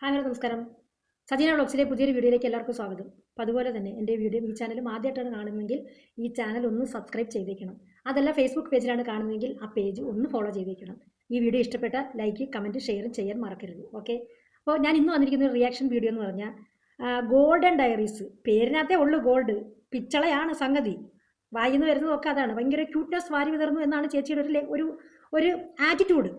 Hi നമസ്കാരം. സജീന ബ്ലോഗ്സിലെ പുതിയൊരു വീഡിയോയിലേക്ക് എല്ലാവർക്കും സ്വാഗതം. അപ്പോൾ അതുപോലെ തന്നെ എന്റെ വീഡിയോ ഈ ചാനലും ആദ്യമായിട്ടാണ് കാണുന്നതെങ്കിൽ ഈ ചാനൽ ഒന്ന് സബ്സ്ക്രൈബ് ചെയ്തേക്കണം. അതല്ല ഫേസ്ബുക്ക് പേജിലാണ് കാണുന്നതെങ്കിൽ ആ പേജ് ഒന്ന് ഫോളോ ചെയ്തേക്കണം. ഈ വീഡിയോ ഇഷ്ടപ്പെട്ട ലൈക്ക് കമന്റ് ഷെയറും ചെയ്യാൻ മറക്കരുത്. ഓക്കെ അപ്പോൾ ഞാൻ ഇന്ന് വന്നിരിക്കുന്ന റിയാക്ഷൻ വീഡിയോ എന്ന് പറഞ്ഞാൽ ഗോൾഡൻ ഡയറീസ് പേരിനകത്തേ ഉള്ളൂ ഗോൾഡ് പിച്ചളയാണ് സംഗതി. വായിന്ന് വരുന്നതൊക്കെ അതാണ്. ഭയങ്കര ക്യൂട്ട്നെസ് വാരി വിതർന്നു എന്നാണ് ചേച്ചിയുടെ ഒരു ഒരു ആറ്റിറ്റ്യൂഡ്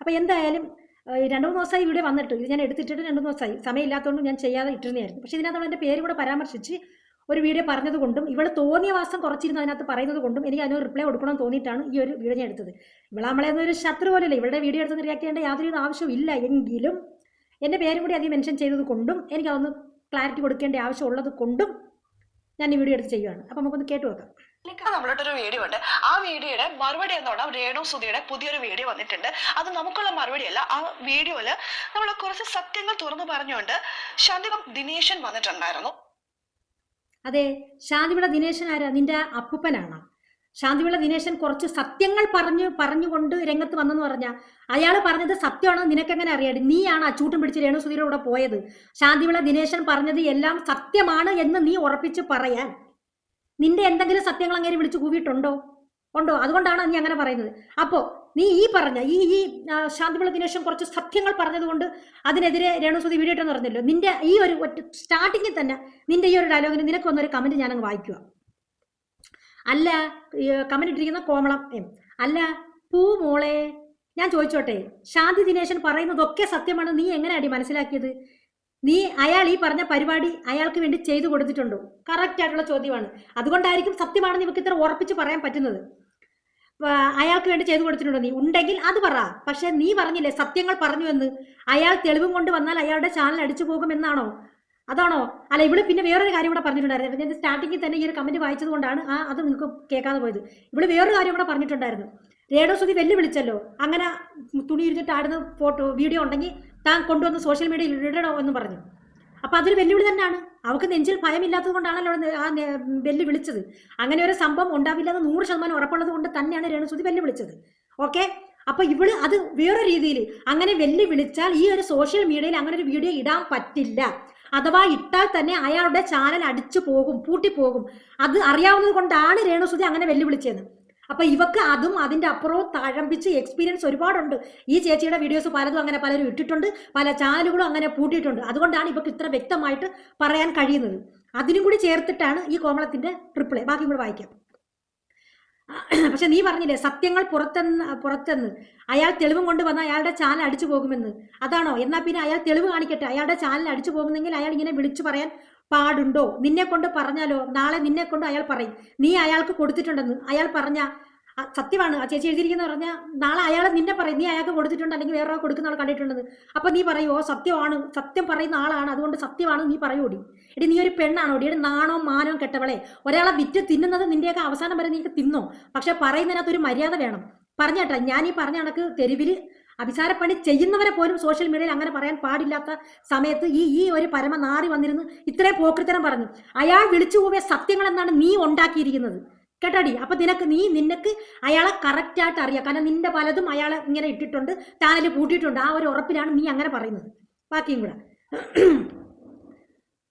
അപ്പോൾ എന്തായാലും രണ്ട് മൂന്ന് ദിവസമായി ഇവിടെ വന്നിട്ട്. ഇത് ഞാൻ എടുത്തിട്ടിട്ട് രണ്ട് മൂന്ന് ദിവസമായി. സമയമില്ലാത്തതുകൊണ്ട് ഞാൻ ചെയ്യാതെ ഇട്ടിരുന്നതായിരുന്നു. പക്ഷേ ഇതിനകത്ത് എന്റെ പേര് കൂടെ പരാമർശിച്ച് ഒരു വീഡിയോ പറഞ്ഞതുകൊണ്ടും ഇവൾ തോന്നിയ വാസം കുറച്ചിരുന്നു അതിനകത്ത് പറയുന്നത് കൊണ്ടും എനിക്ക് അതിനൊരു റിപ്ലൈ കൊടുക്കണം തോന്നിയിട്ടാണ് ഈ ഒരു വീഡിയോ ഞാൻ എടുത്തത്. ഇവളെ നമ്മളെ ഒരു ശത്രു പോലെയല്ല. ഇവളുടെ വീഡിയോ എടുത്ത് റിയാക്ട് ചെയ്യേണ്ട യാതൊരു ആവശ്യവും ഇല്ല എങ്കിലും എന്റെ പേരും കൂടി അധികം മെൻഷൻ ചെയ്തത് കൊണ്ടും എനിക്ക് അതൊന്ന് ക്ലാരിറ്റി കൊടുക്കേണ്ട ആവശ്യമുള്ളത് കൊണ്ടും ഞാൻ ഈ വീഡിയോ എടുത്ത് ചെയ്യുകയാണ് അപ്പോൾ നമുക്കൊന്ന് കേട്ടു നോക്കാം. നമ്മളുടെ ഒരു വീഡിയോ ഉണ്ട്. ആ വീഡിയോയുടെ മറുപടി എന്ന് പറഞ്ഞാൽ രേണു സുധിയുടെ പുതിയൊരു വീഡിയോ വന്നിട്ടുണ്ട്. അത് നമുക്കുള്ള മറുപടി അല്ല. ആ വീഡിയോയിൽ നമ്മൾ കുറച്ച് സത്യങ്ങൾ തുറന്നു പറഞ്ഞുകൊണ്ട് ശാന്തികം ദിനേശൻ വന്നിട്ടുണ്ടായിരുന്നു. അതെ ശാന്തിവിള ദിനേശൻ ആരാ? നിന്റെ അപ്പൂപ്പനാണ്? ശാന്തിവിള ദിനേശൻ കുറച്ച് സത്യങ്ങൾ പറഞ്ഞു പറഞ്ഞുകൊണ്ട് രംഗത്ത് വന്നെന്ന് പറഞ്ഞാൽ അയാൾ പറഞ്ഞത് സത്യമാണെന്ന് നിനക്കെങ്ങനെ അറിയാടി? നീയാണ് അച്ചൂട്ടും പിടിച്ച് രേണു സുധീരോടെ പോയത്? ശാന്തിവിള ദിനേശൻ പറഞ്ഞത് എല്ലാം സത്യമാണ് എന്ന് നീ ഉറപ്പിച്ച് പറയാൻ. നിന്റെ എന്തെങ്കിലും സത്യങ്ങൾ അങ്ങനെ വിളിച്ചു കൂവിയിട്ടുണ്ടോ? ഉണ്ടോ? അതുകൊണ്ടാണ് നീ അങ്ങനെ പറയുന്നത്. അപ്പോ നീ ഈ പറഞ്ഞ ഈ ഈ ആ, ദിനേശം കുറച്ച് സത്യങ്ങൾ പറഞ്ഞതുകൊണ്ട് അതിനെതിരെ രേണുസുതി വീഡിയോ ഇട്ടെന്ന് പറഞ്ഞല്ലോ നിന്റെ ഈ ഒരു ഒറ്റ സ്റ്റാർട്ടിങ്ങിൽ തന്നെ നിന്റെ ഈ ഒരു ഡയലോഗിന് നിനക്ക് വന്നൊരു കമന്റ് ഞാനങ്ങ് വായിക്കുക അല്ല കമന്റ് ഇട്ടിരിക്കുന്ന കോമളം എം. അല്ല പൂ മോളെ ഞാൻ ചോദിച്ചോട്ടെ ശാന്തി ദിനേശൻ പറയുന്നതൊക്കെ സത്യമാണ് നീ എങ്ങനെയാടി മനസ്സിലാക്കിയത്? നീ അയാൾ ഈ പറഞ്ഞ പരിപാടി അയാൾക്ക് വേണ്ടി ചെയ്തു കൊടുത്തിട്ടുണ്ടോ. കറക്റ്റ് ആയിട്ടുള്ള ചോദ്യമാണ്. അതുകൊണ്ടായിരിക്കും സത്യമാണെന്ന് ഇവർക്ക് ഇത്ര ഉറപ്പിച്ച് പറയാൻ പറ്റുന്നത്. അയാൾക്ക് വേണ്ടി ചെയ്തു കൊടുത്തിട്ടുണ്ടോ നീ. ഉണ്ടെങ്കിൽ അത് പറ. പക്ഷെ നീ പറഞ്ഞില്ലേ സത്യങ്ങൾ പറഞ്ഞു എന്ന്. അയാൾ തെളിവും കൊണ്ട് വന്നാൽ അയാളുടെ ചാനൽ അടിച്ചു പോകുമെന്നാണോ അതാണോ? അല്ല ഇവൾ പിന്നെ വേറൊരു കാര്യം കൂടെ പറഞ്ഞിട്ടുണ്ടായിരുന്നു. ഞാൻ സ്റ്റാർട്ടിങ്ങിൽ തന്നെ ഈ ഒരു കമന്റ് വായിച്ചത് കൊണ്ടാണ് ആ അത് നിങ്ങൾക്ക് കേൾക്കാതെ പോയത്. ഇവൾ വേറൊരു കാര്യം കൂടെ പറഞ്ഞിട്ടുണ്ടായിരുന്നു. രേഡോ സുതി വെല്ലുവിളിച്ചല്ലോ. അങ്ങനെ തുണി ഇരുന്നിട്ട് ആടുന്ന ഫോട്ടോ വീഡിയോ ഉണ്ടെങ്കിൽ താൻ കൊണ്ടുവന്ന് സോഷ്യൽ മീഡിയയിൽ ഇടണോ എന്ന് പറഞ്ഞു. അപ്പോൾ അതൊരു വെല്ലുവിളി തന്നെയാണ്. അവൾക്ക് നെഞ്ചിൽ ഭയമില്ലാത്തത് കൊണ്ടാണല്ലോ ആ വെല്ലു വിളിച്ചത്. അങ്ങനെ ഒരു സംഭവം ഉണ്ടാവില്ലെന്ന് നൂറ് ശതമാനം ഉറപ്പുള്ളത് കൊണ്ട് തന്നെയാണ് രേണുസുതി വെല്ലു വിളിച്ചത്. ഓക്കെ? അപ്പോൾ ഇവൾ അത് വേറെ രീതിയിൽ അങ്ങനെ വെല്ലു വിളിച്ചാൽ ഈ ഒരു സോഷ്യൽ മീഡിയയിൽ അങ്ങനെ ഒരു വീഡിയോ ഇടാൻ പറ്റില്ല. അഥവാ ഇട്ടാൽ തന്നെ അയാളുടെ ചാനൽ അടിച്ചു പോകും പൂട്ടിപ്പോകും അത് അറിയാവുന്നത് കൊണ്ടാണ് രേണുസുതി അങ്ങനെ വെല്ലുവിളിച്ചത് അപ്പൊ ഇവക്ക് അതും അതിന്റെ അപ്പുറവും തഴമ്പിച്ച് എക്സ്പീരിയൻസ് ഒരുപാടുണ്ട്. ഈ ചേച്ചിയുടെ വീഡിയോസ് പലതും അങ്ങനെ പലരും ഇട്ടിട്ടുണ്ട്. പല ചാനലുകളും അങ്ങനെ പൂട്ടിയിട്ടുണ്ട്. അതുകൊണ്ടാണ് ഇവക്ക് ഇത്ര വ്യക്തമായിട്ട് പറയാൻ കഴിയുന്നത്. അതിനും കൂടി ചേർത്തിട്ടാണ് ഈ കോമളത്തിന്റെ റിപ്ലൈ ബാക്കി കൂടെ വായിക്കാം. പക്ഷെ നീ പറഞ്ഞില്ലേ സത്യങ്ങൾ പുറത്തെന്ന് പുറത്തെന്ന്. അയാൾ തെളിവും കൊണ്ട് വന്ന അയാളുടെ ചാനൽ അടിച്ചു പോകുമെന്ന്. അതാണോ? എന്നാൽ പിന്നെ അയാൾ തെളിവ് കാണിക്കട്ടെ. അയാളുടെ ചാനൽ അടിച്ചു പോകുന്നെങ്കിൽ അയാൾ ഇങ്ങനെ വിളിച്ചു പറയാൻ പാടുണ്ടോ? നിന്നെ കൊണ്ട് പറഞ്ഞാലോ? നാളെ നിന്നെ കൊണ്ട് അയാൾ പറയും. നീ അയാൾക്ക് കൊടുത്തിട്ടുണ്ടെന്ന്. അയാൾ പറഞ്ഞ സത്യമാണ്. ആ ചേച്ചി എഴുതിയിരിക്കുന്ന പറഞ്ഞാൽ നാളെ അയാൾ നിന്നെ പറയും. നീ അയാൾക്ക് കൊടുത്തിട്ടുണ്ട് അല്ലെങ്കിൽ വേറെ കൊടുക്കുന്ന ആൾ കണ്ടിട്ടുണ്ടെന്ന്. അപ്പൊ നീ പറയുമോ സത്യമാണ്. സത്യം പറയുന്ന ആളാണ്. അതുകൊണ്ട് സത്യമാണ് നീ പറയൂടി. എടി നീ ഒരു പെണ്ണാണോ എടി നാണോ മാനോ കെട്ടവളെ? ഒരാളെ വിറ്റ് തിന്നുന്നത് നിന്റെയൊക്കെ അവസാനം വരെ നീക്ക് തിന്നോ? പക്ഷെ പറയുന്നതിനകത്ത് ഒരു മര്യാദ വേണം. പറഞ്ഞേട്ടാ ഞാൻ ഈ പറഞ്ഞ കണക്ക് തെരുവിൽ അഭിസാരപ്പണി ചെയ്യുന്നവരെ പോലും സോഷ്യൽ മീഡിയയിൽ അങ്ങനെ പറയാൻ പാടില്ലാത്ത സമയത്ത് ഈ ഈ ഒരു പരമ നാറി വന്നിരുന്ന് ഇത്രയും പോക്കൃത്തരം പറഞ്ഞു. അയാൾ വിളിച്ചു പോവിയ സത്യങ്ങൾ എന്നാണ് നീ ഉണ്ടാക്കിയിരിക്കുന്നത്? കേട്ടാടി? അപ്പൊ നിനക്ക് നീ നിനക്ക് അയാളെ കറക്റ്റ് ആയിട്ട് അറിയാം. കാരണം നിന്റെ പലതും അയാളെ ഇങ്ങനെ ഇട്ടിട്ടുണ്ട് ചാനൽ കൂട്ടിയിട്ടുണ്ട് ആ ഒരു ഉറപ്പിലാണ് നീ അങ്ങനെ പറയുന്നത്. ബാക്കിയും കൂടെ.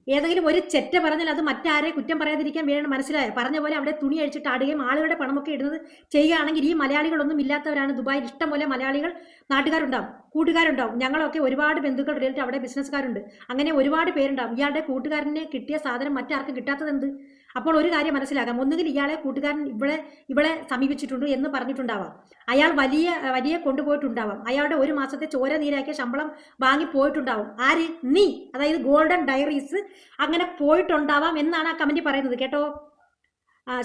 ഏതെങ്കിലും ഒരു ചെറ്റ പറഞ്ഞാൽ അത് മറ്റാരെ കുറ്റം പറയാതിരിക്കാൻ വേണം മനസ്സിലായ? പറഞ്ഞ പോലെ അവിടെ തുണി അഴിച്ചിട്ട് ആടുകയും ആളുകളുടെ പണമൊക്കെ ഇടുന്നത് ചെയ്യുകയാണെങ്കിൽ ഈ മലയാളികളൊന്നും ഇല്ലാത്തവരാണ്. ദുബായിൽ ഇഷ്ടം പോലെ മലയാളികൾ നാട്ടുകാരുണ്ടാവും കൂട്ടുകാരുണ്ടാവും. ഞങ്ങളൊക്കെ ഒരുപാട് ബന്ധുക്കൾ റിലേറ്റ് അവിടെ ബിസിനസ്സുകാരുണ്ട് അങ്ങനെ ഒരുപാട് പേരുണ്ടാവും. ഇയാളുടെ കൂട്ടുകാരനെ കിട്ടിയ സാധനം മറ്റാർക്കും കിട്ടാത്തത് എന്ത് അപ്പോൾ ഒരു കാര്യം മനസ്സിലാക്കാം. ഒന്നുകിൽ ഇയാളെ കൂട്ടുകാരൻ ഇവിടെ ഇവളെ സമീപിച്ചിട്ടുണ്ട് എന്ന് പറഞ്ഞിട്ടുണ്ടാവാം. അയാൾ വലിയ വലിയ കൊണ്ടുപോയിട്ടുണ്ടാവാം. അയാളുടെ ഒരു മാസത്തെ ചോര നീരാക്കിയ ശമ്പളം വാങ്ങി പോയിട്ടുണ്ടാവും ആര്? നീ. അതായത് ഗോൾഡൻ ഡയറീസ് അങ്ങനെ പോയിട്ടുണ്ടാവാം എന്നാണ് ആ കമന്റി പറയുന്നത്. കേട്ടോ?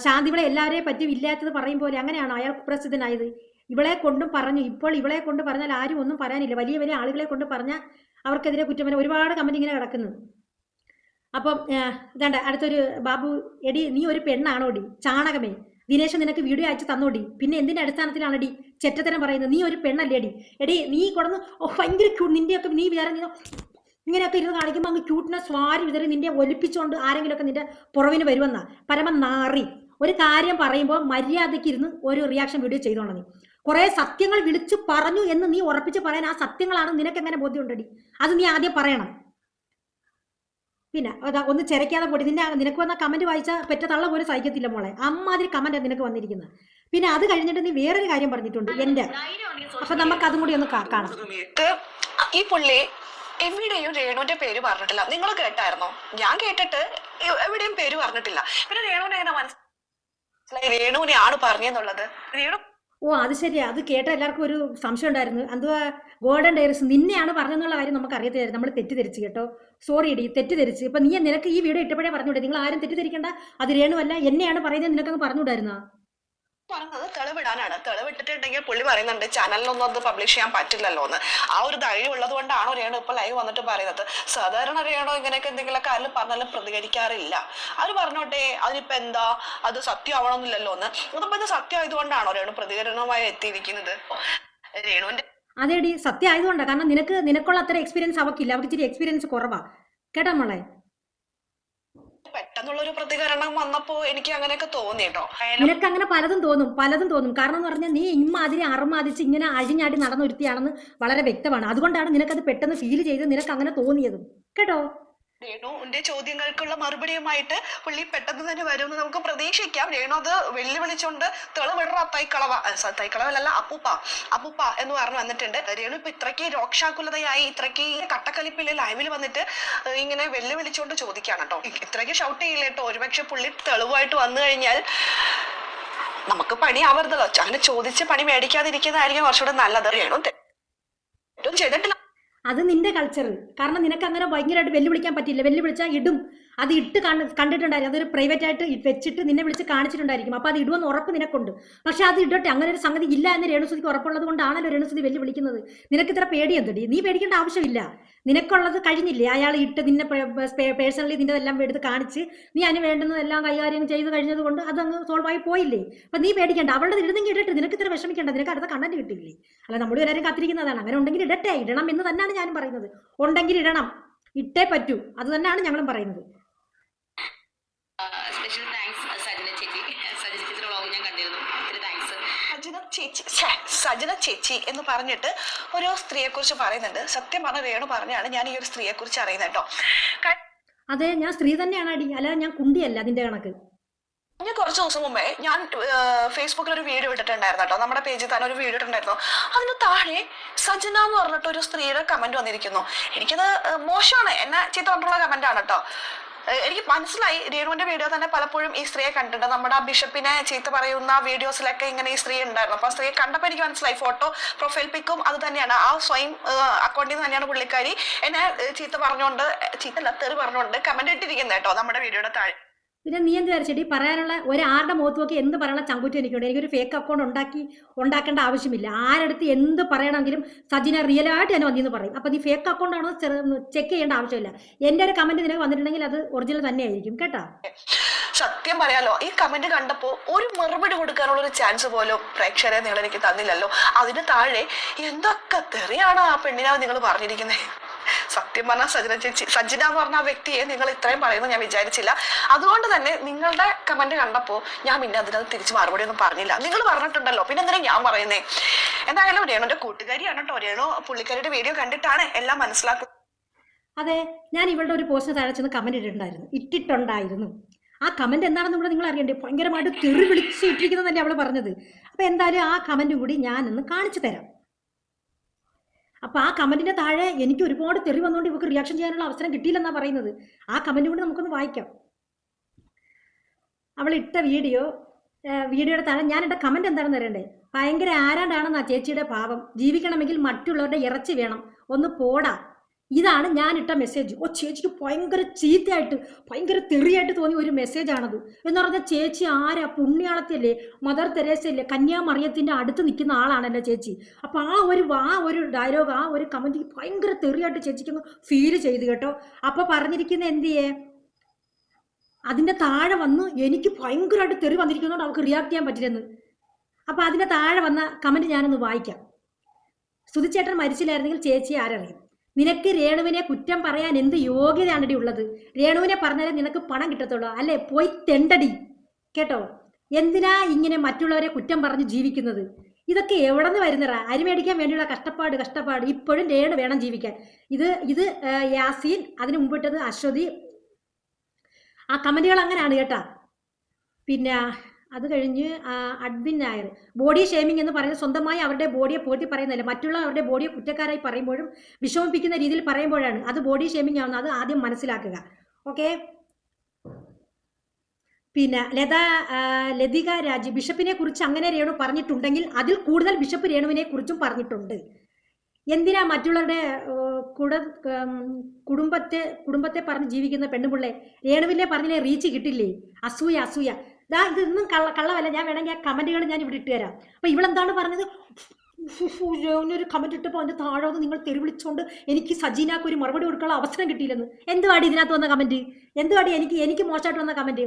ശാന്തിവിടെ എല്ലാവരെയും പറ്റി ഇല്ലാത്തത് പറയും പോലെ അങ്ങനെയാണ് അയാൾ കുപ്രസിദ്ധനായത്? ഇവളെ കൊണ്ടും പറഞ്ഞു. ഇപ്പോൾ ഇവളെ കൊണ്ട് പറഞ്ഞാൽ ആരും ഒന്നും പറയാനില്ല. വലിയ വലിയ ആളുകളെ കൊണ്ട് പറഞ്ഞാൽ അവർക്കെതിരെ കുറ്റം ഒരുപാട് കമന്റ് ഇങ്ങനെ കിടക്കുന്നു. അപ്പം ഇതാണ്ട അടുത്തൊരു ബാബു എടി നീ ഒരു പെണ്ണാണോടി ചാണകമേ. ദിനേശ് നിനക്ക് വീഡിയോ അയച്ചു തന്നോടി പിന്നെ എന്തിന്റെ ഡി ചെറ്റത്തരം പറയുന്നത്? നീ ഒരു പെണ്ണല്ലേ പെണ്ണല്ലേടി എടി നീ കൊടുന്ന് ഭയങ്കര നിന്റെയൊക്കെ നീ വേറെ നീ ഇങ്ങനെയൊക്കെ ഇരുന്ന് കാണിക്കുമ്പോൾ അങ്ങ് ക്യൂട്ട്നെസ് വാരി വിതറി നിന്റെ ഒലിപ്പിച്ചുകൊണ്ട് ആരെങ്കിലുമൊക്കെ നിന്റെ പുറവിന് വരുമെന്ന. പരമ നാറി. ഒരു കാര്യം പറയുമ്പോൾ മര്യാദയ്ക്ക് ഇരുന്ന് ഒരു റിയാക്ഷൻ വീഡിയോ ചെയ്തോണം നീ. കുറെ സത്യങ്ങൾ വിളിച്ചു പറഞ്ഞു എന്ന് നീ ഉറപ്പിച്ച് പറയാൻ ആ സത്യങ്ങളാണ് നിനക്ക് എങ്ങനെ ബോധ്യമുണ്ടടി അത് നീ ആദ്യം പറയണം. പിന്നെ അതാ ഒന്ന് ചിരക്കാതെ പൊടി. നിന്നെ നിനക്ക് വന്ന കമന്റ് വായിച്ച പെറ്റ തള്ള പോലും സഹിക്കത്തില്ല മോളെ. അമ്മാതിരി കമന്റ് നിനക്ക് വന്നിരിക്കുന്നത് പിന്നെ അത് കഴിഞ്ഞിട്ട് നീ വേറൊരു കാര്യം പറഞ്ഞിട്ടുണ്ട്. എന്റെ അപ്പൊ നമുക്ക് അതും കൂടി ഒന്ന് കാണാം. ഈ പുള്ളി എവിടെയും രേണുവിന്റെ പേര് പറഞ്ഞിട്ടില്ല. നിങ്ങൾ കേട്ടായിരുന്നോ? ഞാൻ കേട്ടിട്ട് എവിടെയും പേര് പറഞ്ഞിട്ടില്ല. പിന്നെ രേണുവിനെ എങ്ങനെ മനസ്സിലായി? രേണുവിനെ ആണ് പറഞ്ഞെന്നുള്ളത്. രേണു ഓ അത് ശരിയാ. അത് കേട്ട എല്ലാവർക്കും ഒരു സംശയം ഉണ്ടായിരുന്നു. എന്തുവാ? ഗോൾഡൻ ഡയറീസ് നിന്നെയാണ് പറഞ്ഞെന്നുള്ള കാര്യം നമുക്ക് അറിയത്തില്ല നമ്മൾ തെറ്റിദ്ധരിച്ചു കേട്ടോ. സോറി ഇടി തെറ്റിദ്ധരിച്ച്. ഇപ്പൊ നീ നിനക്ക് ഈ വീഡിയോ ഇട്ടപ്പോഴേ പറഞ്ഞൂടെ? നിങ്ങൾ ആരും തെറ്റിദ്ധരിക്കേണ്ട. അത് രേണുവല്ല എന്നെയാണ് പറയുന്നത് നിനക്കങ്ങ് പറഞ്ഞുകൂടായിരുന്നോ? പറഞ്ഞത് തെളിവിടാനാണ്. തെളിവിട്ടിട്ടുണ്ടെങ്കിൽ പുള്ളി പറയുന്നുണ്ട് ചാനലിലൊന്നും അത് പബ്ലിഷ് ചെയ്യാൻ പറ്റില്ലല്ലോ എന്ന് ആ ഒരു ധൈര്യം ഉള്ളത് കൊണ്ടാണോ രേണു ഇപ്പൊ ലൈവ് വന്നിട്ട് പറയുന്നത്? സാധാരണ രേണു ഇങ്ങനെയൊക്കെ എന്തെങ്കിലുമൊക്കെ ആരും പറഞ്ഞാലും പ്രതികരിക്കാറില്ല. അവർ പറഞ്ഞോട്ടെ അതിനിപ്പോ എന്താ? അത് സത്യമാവണമെന്നില്ലല്ലോ എന്ന് അതിപ്പോ ഇത് സത്യം ആയതുകൊണ്ടാണോ രേണു പ്രതികരണമായി എത്തിയിരിക്കുന്നത്? രേണുവിന്റെ അതേടി സത്യം ആയതുകൊണ്ടാണ് കാരണം നിനക്ക് നിനക്കുള്ള അത്ര എക്സ്പീരിയൻസ് അവക്കില്ല. അവർക്ക് ഇച്ചിരി എക്സ്പീരിയൻസ് കുറവാ. കേട്ടോ മോളെ? പെട്ടെന്നുള്ളൊരു പ്രതികരണം വന്നപ്പോ എനിക്ക് അങ്ങനെയൊക്കെ തോന്നി കേട്ടോ. നിനക്ക് അങ്ങനെ പലതും തോന്നും. പലതും തോന്നും. കാരണം എന്ന് പറഞ്ഞാൽ നീ ഇമ്മാതിരി അറുമാതിച്ച് ഇങ്ങനെ അഴിഞ്ഞാടി നടന്നൊരുത്തിയാണെന്ന് വളരെ വ്യക്തമാണ്. അതുകൊണ്ടാണ് നിനക്കത് പെട്ടെന്ന് ഫീൽ ചെയ്ത് നിനക്ക് അങ്ങനെ തോന്നിയതും. കേട്ടോ? രേണുവിന്റെ ചോദ്യങ്ങൾക്കുള്ള മറുപടിയുമായിട്ട് പുള്ളി പെട്ടെന്ന് തന്നെ വരുമെന്ന് നമുക്ക് പ്രതീക്ഷിക്കാം. രേണു അത് വെല്ലുവിളിച്ചുകൊണ്ട് തെളിവിടറ തൈക്കളവ തൈക്കളവല്ല അപ്പൂപ്പ അപ്പൂപ്പ എന്ന് പറഞ്ഞു വന്നിട്ടുണ്ട്. രേണു ഇപ്പൊ ഇത്രയ്ക്ക് രോക്ഷാകുലതയായി ഇത്രയ്ക്ക് കട്ടക്കലിപ്പിൽ ലൈവിൽ വന്നിട്ട് ഇങ്ങനെ വെല്ലുവിളിച്ചുകൊണ്ട് ചോദിക്കാണ് കേട്ടോ. ഇത്രയ്ക്ക് ഷൗട്ട് ചെയ്യില്ല കേട്ടോ. ഒരുപക്ഷെ പുള്ളി തെളിവായിട്ട് വന്നു കഴിഞ്ഞാൽ നമുക്ക് പണി ആവരുതല്ലോ അങ്ങനെ ചോദിച്ച് പണി മേടിക്കാതിരിക്കുന്നതായിരിക്കും കുറച്ചുകൂടെ നല്ലത്. രേണു തെറ്റും ചെയ്തിട്ടില്ല. അത് നിന്റെ കൾച്ചർ കാരണം നിനക്ക് അങ്ങനെ ഭയങ്കരമായിട്ട് വെല്ലുവിളിക്കാൻ പറ്റില്ല വെല്ലുവിളിച്ചാൽ ഇടും. അത് ഇട്ട് കണ്ട് കണ്ടിട്ടുണ്ടായിരിക്കും അതൊരു പ്രൈവറ്റ് ആയിട്ട് വെച്ചിട്ട് നിന്നെ വിളിച്ച് കാണിച്ചിട്ടുണ്ടായിരിക്കും. അപ്പോൾ അത് ഇടുമെന്ന് ഉറപ്പ് നിനക്കുണ്ട്. പക്ഷെ അത് ഇടട്ടെ. അങ്ങനെ ഒരു സംഗതി ഇല്ല എന്ന് രേണുസുതിക്ക് ഉറപ്പുള്ളത് കൊണ്ടാണല്ലോ രേണുസുതി വെല്ലുവിളിക്കുന്നത് നിനക്ക് ഇത്ര പേടി എന്തടി നീ പേടിക്കേണ്ട ആവശ്യമില്ല. നിനക്കുള്ളത് കഴിഞ്ഞില്ലേ? അയാൾ ഇട്ട് നിന്നെ പേഴ്സണലി നിന്റെ എല്ലാം എടുത്ത് കാണിച്ച് നീ അതിന് വേണ്ടുന്നതെല്ലാം കൈകാര്യം ചെയ്ത് കഴിഞ്ഞത് കൊണ്ട് സോൾവ് ആയി പോയില്ലേ? അപ്പം നീ പേടിക്കേണ്ട. അവളുടെ ഇടുന്നെങ്കിൽ ഇടട്ടെ. നിനക്ക് ഇത്ര വിഷമിക്കേണ്ട. നിനക്ക് അടുത്ത കണ്ടന്റ് കിട്ടിയില്ലേ? അല്ല നമ്മൾ എല്ലാവരും കാത്തിരിക്കുന്നതാണ് അങ്ങനെ ഉണ്ടെങ്കിൽ ഇടട്ടെ. ഇടണം എന്ന് തന്നെയാണ് ഞാനും പറയുന്നത്. ഉണ്ടെങ്കിൽ ഇടണം. ഇട്ടേ പറ്റൂ. അത് തന്നെയാണ് ഞങ്ങളും പറയുന്നത്. സ്പെഷ്യൽ താങ്ക്സ് സജന ചേച്ചി സജന ചേച്ചിയുടെ വ്ളോഗ് ഞാൻ കണ്ടിരുന്നു. ഒത്തിരി താങ്ക്സ് സജന ചേച്ചി സജന ചേച്ചി എന്ന് പറഞ്ഞിട്ട് ഒരു സ്ത്രീയെ കുറിച്ച് പറയുന്നുണ്ട്. സത്യം പറഞ്ഞ രേണു പറഞ്ഞാണ് ഞാൻ ഈ ഒരു സ്ത്രീയെ കുറിച്ച് അറിയുന്നത് കേട്ടോ. അതെ ഞാൻ സ്ത്രീ തന്നെയാണ് അടി. അല്ല ഞാൻ കുണ്ടിയല്ല അതിന്റെ കണക്ക്. ഞാൻ കുറച്ച് ദിവസം മുമ്പേ ഞാൻ ഫേസ്ബുക്കിൽ ഒരു വീഡിയോ ഇട്ടിട്ടുണ്ടായിരുന്നു കേട്ടോ. നമ്മുടെ പേജിൽ തന്നെ ഒരു വീഡിയോ ഇട്ടിട്ടുണ്ടായിരുന്നു. അതിന് താഴെ സജന എന്ന് പറഞ്ഞിട്ട് ഒരു സ്ത്രീയുടെ കമന്റ് വന്നിരിക്കുന്നു. എനിക്കത് മോശമാണ്. എന്നെ ചീത്ത പറഞ്ഞിട്ടുള്ള കമന്റ് ആണ് കേട്ടോ. എനിക്ക് മനസ്സിലായി. രേണുവിന്റെ വീഡിയോ തന്നെ പലപ്പോഴും ഈ സ്ത്രീയെ കണ്ടിട്ടുണ്ട്. നമ്മുടെ ആ ബിഷപ്പിനെ ചീത്ത പറയുന്ന വീഡിയോസിലൊക്കെ ഇങ്ങനെ ഈ സ്ത്രീ ഉണ്ടായിരുന്നു. അപ്പൊ ആ സ്ത്രീയെ കണ്ടപ്പോൾ എനിക്ക് മനസ്സിലായി. ഫോട്ടോ പ്രൊഫൈൽ പിക്കും അത് തന്നെയാണ്. ആ സ്വയം അക്കൗണ്ടിൽ നിന്ന് തന്നെയാണ് പുള്ളിക്കാരി എന്നെ ചീത്ത പറഞ്ഞുകൊണ്ട് ചീത്തല്ല തെറി പറഞ്ഞുകൊണ്ട് കമന്റ് ഇട്ടിരിക്കുന്നത് കേട്ടോ നമ്മുടെ വീഡിയോയുടെ താഴെ. പിന്നെ നീ എന്ത് വിചാരിച്ചടി? പറയാനുള്ള ഒരാളുടെ മുഖത്ത് നോക്കി എന്ത് പറയാനുള്ള ചങ്കുറ്റം എനിക്കുണ്ട്. എനിക്കൊരു ഫേക്ക് അക്കൗണ്ട് ഉണ്ടാക്കി ഉണ്ടാക്കേണ്ട ആവശ്യമില്ല. ആരടുത്ത് എന്ത് പറയണമെങ്കിലും സജിന റിയൽ ആയിട്ട് തന്നെ വന്നിന്ന് പറയും. അപ്പം നീ ഫേക്ക് അക്കൗണ്ട് ആണോ ചെക്ക് ചെയ്യേണ്ട ആവശ്യമില്ല. എന്റെ ഒരു കമന്റ് നിനക്ക് വന്നിട്ടുണ്ടെങ്കിൽ അത് ഒറിജിനൽ തന്നെ ആയിരിക്കും കേട്ടോ? സത്യം പറയാലോ ഈ കമന്റ് കണ്ടപ്പോ ഒരു മറുപടി കൊടുക്കാനുള്ള ഒരു ചാൻസ് പോലും പ്രേക്ഷകരെ നിങ്ങൾ എനിക്ക് തന്നില്ലല്ലോ. അതിന് താഴെ എന്തൊക്കെ തെറിയാണ് ആ പെണ്ണിനാവ് നിങ്ങൾ പറഞ്ഞിരിക്കുന്നത് സത്യം പറഞ്ഞാൽ സജന ചേച്ചി സജിന എന്ന് പറഞ്ഞ ആ വ്യക്തിയെ നിങ്ങൾ ഇത്രയും പറയുമെന്ന് ഞാൻ വിചാരിച്ചില്ല. അതുകൊണ്ട് തന്നെ നിങ്ങളുടെ കമന്റ് കണ്ടപ്പോ ഞാൻ പിന്നെ അതിനകത്ത് തിരിച്ച് മറുപടി ഒന്നും പറഞ്ഞില്ല. നിങ്ങൾ പറഞ്ഞിട്ടുണ്ടല്ലോ പിന്നെ എന്തിനാ ഞാൻ പറയുന്നേ? എന്തായാലും രേണുന്റെ കൂട്ടുകാരിയാണ് കേട്ടോ രേണു പുള്ളിക്കാരിയുടെ വീഡിയോ കണ്ടിട്ടാണ് എല്ലാം മനസ്സിലാക്കുന്നത് അതെ ഞാൻ ഇവളുടെ ഒരു പോസ്റ്റ് താഴെ ചെന്ന് കമന്റ് ഇട്ടിട്ടുണ്ടായിരുന്നു. ഇട്ടിട്ടുണ്ടായിരുന്നു. ആ കമന്റ് എന്താണെന്ന് കൂടെ നിങ്ങൾ അറിയണ്ടേ? ഭയങ്കരമായിട്ട് തെറി വിളിച്ച് ഇട്ടിരിക്കുന്നതല്ലേ അവൾ പറഞ്ഞത്. അപ്പൊ എന്തായാലും ആ കമന്റ് കൂടി ഞാനൊന്ന് കാണിച്ചു തരാം. അപ്പോൾ ആ കമന്റിന്റെ താഴെ എനിക്ക് ഒരുപാട് തെറി വന്നുകൊണ്ട് ഇവർക്ക് റിയാക്ഷൻ ചെയ്യാനുള്ള അവസരം കിട്ടിയില്ലെന്നാ പറയുന്നത്. ആ കമന്റ് കൂടി നമുക്കൊന്ന് വായിക്കാം. അവൾ ഇട്ട വീഡിയോ വീഡിയോയുടെ താഴെ ഞാൻ ഇട്ട കമന്റ് എന്താണെന്ന് അറിയണ്ടേ? ഭയങ്കര ആരാണ്ടാണെന്നാ ചേച്ചിയുടെ പാവം. ജീവിക്കണമെങ്കിൽ മറ്റുള്ളവരുടെ ഇറച്ചി വേണം. ഒന്ന് പോടാ. ഇതാണ് ഞാൻ ഇട്ട മെസ്സേജ് ഓ ചേച്ചിക്ക് ഭയങ്കര ചീത്തയായിട്ട് ഭയങ്കര തെറിയായിട്ട് തോന്നിയ ഒരു മെസ്സേജാണത് എന്ന് പറഞ്ഞാൽ ചേച്ചി ആരാ? പുണ്യാളത്തിയല്ലേ? മദർ തെരേസയല്ലേ കന്യാമറിയത്തിന്റെ അടുത്ത് നിൽക്കുന്ന ആളാണല്ലോ ചേച്ചി. അപ്പോൾ ആ ഒരു ആ ഒരു ഡയലോഗ് ആ ഒരു കമന്റ് ഭയങ്കര തെറിയായിട്ട് ചേച്ചിക്ക് ഫീൽ ചെയ്തു കേട്ടോ. അപ്പോൾ പറഞ്ഞിരിക്കുന്ന എന്ത് ചെയ്യേ അതിന്റെ താഴെ വന്ന് എനിക്ക് ഭയങ്കരമായിട്ട് തെറി വന്നിരിക്കുന്നതുകൊണ്ട് അവൾക്ക് റിയാക്ട് ചെയ്യാൻ പറ്റില്ലെന്ന്. അപ്പോൾ അതിന്റെ താഴെ വന്ന കമന്റ് ഞാനൊന്ന് വായിക്കാം. സുധിച്ചേട്ടൻ മരിച്ചില്ലായിരുന്നെങ്കിൽ ചേച്ചി ആരറിയും? നിനക്ക് രേണുവിനെ കുറ്റം പറയാൻ എന്ത് യോഗ്യതയാണടി ഉള്ളത്? രേണുവിനെ പറഞ്ഞാലേ നിനക്ക് പണം കിട്ടത്തുള്ളൂ. അല്ലെ? പോയി തെണ്ടടി. കേട്ടോ? എന്തിനാ ഇങ്ങനെ മറ്റുള്ളവരെ കുറ്റം പറഞ്ഞ് ജീവിക്കുന്നത്? ഇതൊക്കെ എവിടെ നിന്ന് വരുന്നറ അരി മേടിക്കാൻ വേണ്ടിയുള്ള കഷ്ടപ്പാട് കഷ്ടപ്പാട്. ഇപ്പോഴും രേണു വേണം ജീവിക്കാൻ. ഇത് ഇത് യാസീൻ അതിന് മുമ്പിട്ടത് അശ്വതി. ആ കമന്റുകൾ അങ്ങനെയാണ് കേട്ടാ. പിന്നെ അത് കഴിഞ്ഞ് അഡ്വിൻ നായർ. ബോഡി ഷേമിംഗ് എന്ന് പറയുന്നത് സ്വന്തമായി അവരുടെ ബോഡിയെ പോറ്റി പറയുന്നില്ല മറ്റുള്ള അവരുടെ ബോഡിയെ കുറ്റക്കാരായി പറയുമ്പോഴും വിഷമിപ്പിക്കുന്ന രീതിയിൽ പറയുമ്പോഴാണ് അത് ബോഡി ഷേമിംഗ് ആവുന്നത്. അത് ആദ്യം മനസ്സിലാക്കുക. ഓക്കെ? പിന്നെ ലത ലതിക രാജ് ബിഷപ്പിനെ കുറിച്ച് അങ്ങനെ രേണു പറഞ്ഞിട്ടുണ്ടെങ്കിൽ അതിൽ കൂടുതൽ ബിഷപ്പ് രേണുവിനെ കുറിച്ചും പറഞ്ഞിട്ടുണ്ട്. എന്തിനാ മറ്റുള്ളവരുടെ കുട കുടുംബത്തെ കുടുംബത്തെ പറഞ്ഞ് ജീവിക്കുന്ന പെണ്ണുപിള്ളെ? രേണുവിനെ പറഞ്ഞില്ലേ റീച്ച് കിട്ടില്ലേ? അസൂയ അസൂയ. ദാ ഇതൊന്നും കള്ള കള്ളവല്ല. ഞാൻ വേണമെങ്കിൽ ആ കമന്റുകൾ ഞാൻ ഇവിടെ ഇട്ട് തരാം. അപ്പൊ ഇവളെന്താണ് പറഞ്ഞത്? ഒരു കമന്റ് ഇട്ടപ്പോൾ അതിന്റെ താഴെ നിങ്ങൾ തെരുവിളിച്ചോണ്ട് എനിക്ക് സജീനാക്ക് ഒരു മറുപടി കൊടുക്കാനുള്ള അവസരം കിട്ടിയില്ലെന്ന്. എന്തുവാടി ഇതിനകത്ത് വന്ന കമന്റ് എന്തുവാടി എനിക്ക് എനിക്ക് മോശമായിട്ട് വന്ന കമന്റ്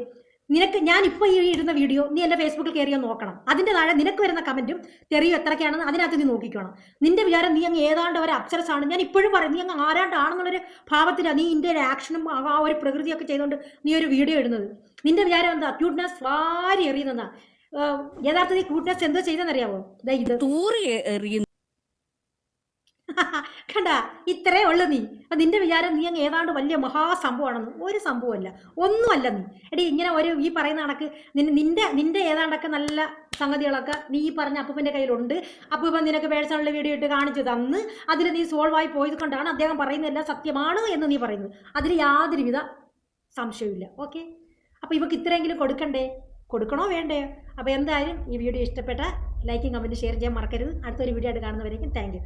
നിനക്ക് ഞാൻ ഇപ്പൊ ഈ ഇടുന്ന വീഡിയോ നീ എന്റെ ഫേസ്ബുക്കിൽ കയറിയോ നോക്കണം. അതിന്റെ താഴെ നിനക്ക് വരുന്ന കമന്റും തെറിയോ എത്രയൊക്കെയാണെന്ന് അതിനകത്ത് നീ നോക്കിക്കണം. നിന്റെ വിചാരം നീ അങ്ങ് ഏതാണ്ട് ഒരു അപ്സരസ് ആണ് ഞാൻ ഇപ്പോഴും പറയും നീ അങ്ങ് ആരാണ്ടാണെന്നുള്ളൊരു ഭാവത്തിലാണ് നീ ഇന്ത്യ ഒരു ആക്ഷനും ആ ഒരു പ്രകൃതിയൊക്കെ ചെയ്തുകൊണ്ട് നീ ഒരു വീഡിയോ ഇടുന്നത്. നിന്റെ വിചാരം എന്താ? ക്യൂട്ട്നെസ് വാരി എറിയുന്നതാ. യഥാർത്ഥത്തിൽ ക്യൂട്ട്നെസ് എന്തോ ചെയ്തെന്നറിയാവോ ഇത്. തൂറി എറിയുന്നു കണ്ട? ഇത്രേ ഉള്ളു നീ. അപ്പം നിന്റെ വിചാരം നീ അങ്ങ് ഏതാണ്ട് വലിയ മഹാസംഭവമാണെന്ന് ഒരു സംഭവമല്ല ഒന്നുമല്ല നീ. എടി ഇങ്ങനെ ഒരു ഈ പറയുന്ന കണക്ക് നിന്റെ നിന്റെ ഏതാണ്ടൊക്കെ നല്ല സംഗതികളൊക്കെ നീ ഈ പറഞ്ഞ അപ്പൂപ്പന്റെ കയ്യിലുണ്ട്. അപ്പൂപ്പൻ നിനക്ക് പേഴ്സണൽ വീഡിയോ ഇട്ട് കാണിച്ചു തന്ന്. അതിൽ നീ സോൾവ് ആയി പോയത് കൊണ്ടാണ് അദ്ദേഹം പറയുന്നതെല്ലാം സത്യമാണ് എന്ന് നീ പറയുന്നത്. അതിൽ യാതൊരുവിധ സംശയമില്ല ഓക്കെ? അപ്പോൾ ഇവക്ക് ഇത്രയെങ്കിലും കൊടുക്കണ്ടേ? കൊടുക്കണോ വേണ്ടേ? അപ്പോൾ എന്തായാലും ഈ വീഡിയോ ഇഷ്ടപ്പെട്ട ലൈക്കും കമന്റ് ഷെയർ ചെയ്യാൻ മറക്കരുത്. അടുത്തൊരു വീഡിയോ ആയിട്ട് കാണുന്നവരേക്കും താങ്ക്